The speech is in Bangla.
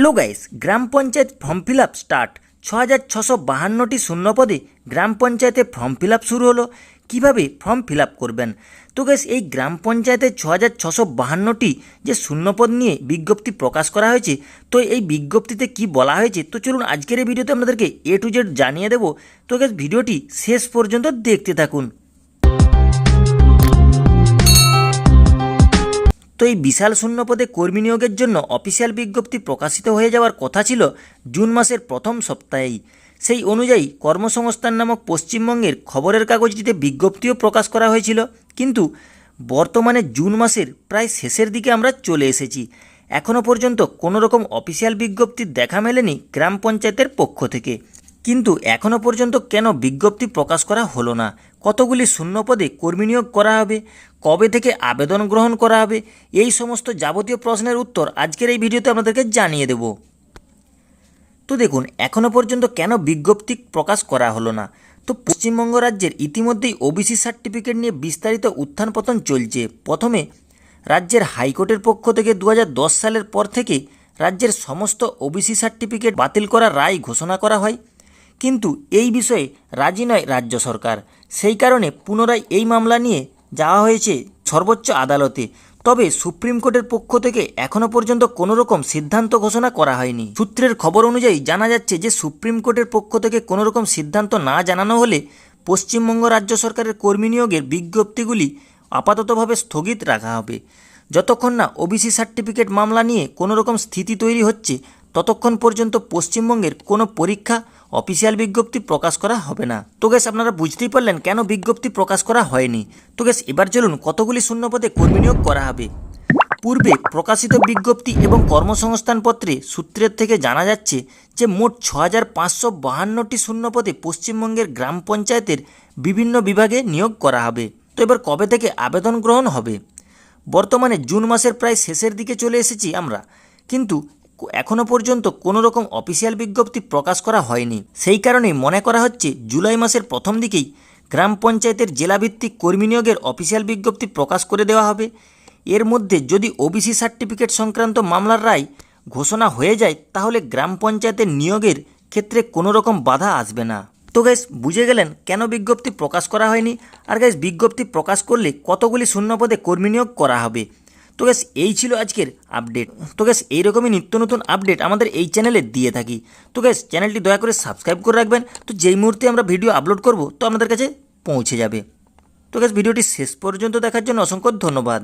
হ্যালো গাইস, গ্রাম panchayat form fill up start. ছ হাজার ছশো বাহান্নটি শূন্যপদে গ্রাম পঞ্চায়েতে ফর্ম ফিল আপ শুরু হলো। কীভাবে ফর্ম ফিল আপ করবেন? তো গাইস, এই গ্রাম পঞ্চায়েতে ছ হাজার ছশো বাহান্নটি যে শূন্যপদ নিয়ে বিজ্ঞপ্তি প্রকাশ করা হয়েছে, তো এই বিজ্ঞপ্তিতে কি বলা হয়েছে? তো চলুন আজকের এই ভিডিওতে আপনাদেরকে এ টু জেড জানিয়ে দেবো। তো গাইস, ভিডিওটি শেষ পর্যন্ত দেখতে থাকুন। তো এই বিশাল শূন্যপদে কর্মী নিয়োগের জন্য অফিসিয়াল বিজ্ঞপ্তি প্রকাশিত হয়ে যাওয়ার কথা ছিল জুন মাসের প্রথম সপ্তাহেই। সেই অনুযায়ী কর্মসংস্থান নামক পশ্চিমবঙ্গের খবরের কাগজটিতে বিজ্ঞপ্তিও প্রকাশ করা হয়েছিল। কিন্তু বর্তমানে জুন মাসের প্রায় শেষের দিকে আমরা চলে এসেছি। এখনও পর্যন্ত কোনো রকম অফিসিয়াল বিজ্ঞপ্তির দেখা মেলেনি গ্রাম পঞ্চায়েতের পক্ষ থেকে। কিন্তু এখনও পর্যন্ত কেন বিজ্ঞপ্তি প্রকাশ করা হলো না? কতগুলি শূন্যপদে কর্মী নিয়োগ করা হবে? কবে থেকে আবেদন গ্রহণ করা হবে? এই সমস্ত যাবতীয় প্রশ্নের উত্তর আজকের এই ভিডিওতে আপনাদেরকে জানিয়ে দেব। তো দেখুন এখনও পর্যন্ত কেন বিজ্ঞপ্তি প্রকাশ করা হলো না? তো পশ্চিমবঙ্গ রাজ্যের ইতিমধ্যেই ওবিসি সার্টিফিকেট নিয়ে বিস্তারিত উত্থান পতন চলছে। প্রথমে, রাজ্যের হাইকোর্টের পক্ষ থেকে দু হাজার দশ সালের পর থেকে রাজ্যের সমস্ত ওবিসি সার্টিফিকেট বাতিল করার রায় ঘোষণা করা হয়। কিন্তু এই বিষয়ে রাজি নয় রাজ্য সরকার। সেই কারণে পুনরায় এই মামলা নিয়ে যাওয়া হয়েছে সর্বোচ্চ আদালতে। তবে সুপ্রিম কোর্টের পক্ষ থেকে এখনও পর্যন্ত কোনো রকম সিদ্ধান্ত ঘোষণা করা হয়নি। সূত্রের খবর অনুযায়ী জানা যাচ্ছে যে সুপ্রিম কোর্টের পক্ষ থেকে কোনো রকম সিদ্ধান্ত না জানানো হলে পশ্চিমবঙ্গ রাজ্য সরকারের কর্মী নিয়োগের বিজ্ঞপ্তিগুলি আপাততভাবে স্থগিত রাখা হবে। যতক্ষণ না ওবিসি সার্টিফিকেট মামলা নিয়ে কোনো রকম স্থিতি তৈরি হচ্ছে, ততক্ষণ পর্যন্ত পশ্চিমবঙ্গের কোনো পরীক্ষা অফিসিয়াল বিজ্ঞপ্তি প্রকাশ করা হবে না। তো গ্যাস আপনারা বুঝতেই পারলেন কেন বিজ্ঞপ্তি প্রকাশ করা হয়নি। তো গ্যাস এবার চলুন কতগুলি শূন্যপদে কর্মী নিয়োগ করা হবে। পূর্বে প্রকাশিত বিজ্ঞপ্তি এবং কর্মসংস্থান পত্রে সূত্রের থেকে জানা যাচ্ছে যে মোট ছ হাজার পাঁচশো বাহান্নটি শূন্যপদে পশ্চিমবঙ্গের গ্রাম পঞ্চায়েতের বিভিন্ন বিভাগে নিয়োগ করা হবে। তো এবার কবে থেকে আবেদন গ্রহণ হবে? বর্তমানে জুন মাসের প্রায় শেষের দিকে চলে এসেছি আমরা। কিন্তু এখনও পর্যন্ত কোনো রকম অফিসিয়াল বিজ্ঞপ্তি প্রকাশ করা হয়নি। সেই কারণেই মনে করা হচ্ছে জুলাই মাসের প্রথম দিকেই গ্রাম পঞ্চায়েতের জেলাভিত্তিক কর্মী নিয়োগের অফিসিয়াল বিজ্ঞপ্তি প্রকাশ করে দেওয়া হবে। এর মধ্যে যদি ওবিসি সার্টিফিকেট সংক্রান্ত মামলার রায় ঘোষণা হয়ে যায়, তাহলে গ্রাম পঞ্চায়েতের নিয়োগের ক্ষেত্রে কোনো রকম বাধা আসবে না। তো গ্যাস বুঝে গেলেন কেন বিজ্ঞপ্তি প্রকাশ করা হয়নি? আর গ্যাস বিজ্ঞপ্তি প্রকাশ করলে কতগুলি শূন্যপদে কর্মী নিয়োগ করা হবে? তো গ্যাস এই ছিল আজকের আপডেট তো গ্যাস এইরকমই নিত্য নতুন আপডেট আমাদের এই চ্যানেলে দিয়ে থাকি। তো গ্যাস চ্যানেলটি দয়া করে সাবস্ক্রাইব করে রাখবেন। তো যেই মুহূর্তে আমরা ভিডিও আপলোড করব, তো আপনাদের কাছে পৌঁছে যাবে। তো গ্যাস ভিডিওটি শেষ পর্যন্ত দেখার জন্য অসংখ্য ধন্যবাদ।